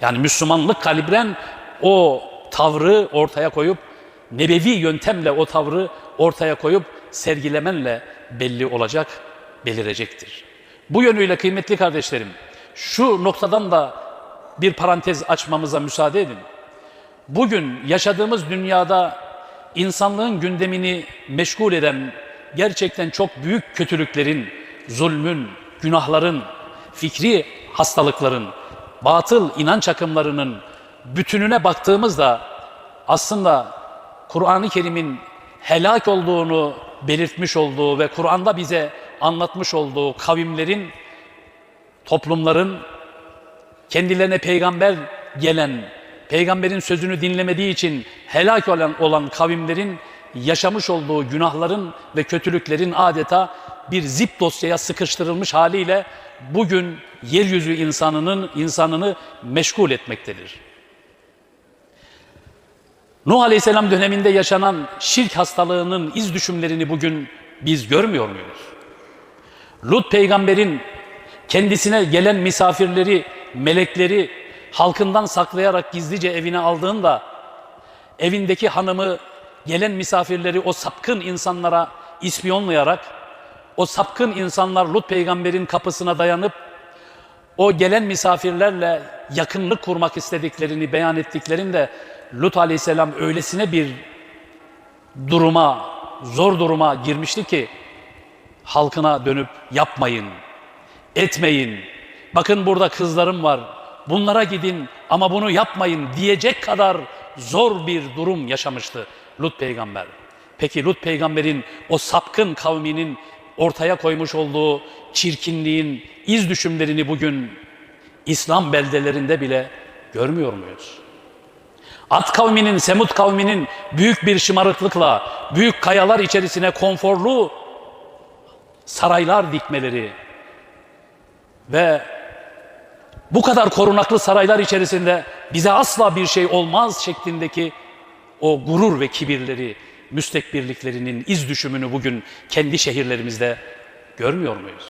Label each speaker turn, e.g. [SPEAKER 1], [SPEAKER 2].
[SPEAKER 1] Yani Müslümanlık kalibren o tavrı ortaya koyup nebevi yöntemle o tavrı ortaya koyup sergilemenle belli olacak, belirecektir. Bu yönüyle kıymetli kardeşlerim, şu noktadan da bir parantez açmamıza müsaade edin. Bugün yaşadığımız dünyada insanlığın gündemini meşgul eden gerçekten çok büyük kötülüklerin, zulmün, günahların, fikri hastalıkların, batıl inanç akımlarının bütününe baktığımızda aslında Kur'an-ı Kerim'in helak olduğunu belirtmiş olduğu ve Kur'an'da bize anlatmış olduğu kavimlerin, toplumların kendilerine peygamber gelen, peygamberin sözünü dinlemediği için helak olan, olan kavimlerin yaşamış olduğu günahların ve kötülüklerin adeta bir zip dosyaya sıkıştırılmış haliyle bugün yeryüzü insanının insanını meşgul etmektedir. Nuh Aleyhisselam döneminde yaşanan şirk hastalığının iz düşümlerini bugün biz görmüyor muyuz? Lut peygamberin kendisine gelen misafirleri, melekleri halkından saklayarak gizlice evine aldığında evindeki hanımı gelen misafirleri o sapkın insanlara ispiyonlayarak o sapkın insanlar Lut peygamberin kapısına dayanıp o gelen misafirlerle yakınlık kurmak istediklerini beyan ettiklerinde Lut aleyhisselam öylesine bir duruma, zor duruma girmişti ki halkına dönüp yapmayın, etmeyin. Bakın burada kızlarım var. Bunlara gidin ama bunu yapmayın diyecek kadar zor bir durum yaşamıştı Lut peygamber. Peki Lut peygamberin o sapkın kavminin ortaya koymuş olduğu çirkinliğin iz düşümlerini bugün İslam beldelerinde bile görmüyor muyuz? At kavminin, Semut kavminin büyük bir şımarıklıkla, büyük kayalar içerisine konforlu saraylar dikmeleri ve bu kadar korunaklı saraylar içerisinde bize asla bir şey olmaz şeklindeki o gurur ve kibirleri, müstekbirliklerinin iz düşümünü bugün kendi şehirlerimizde görmüyor muyuz?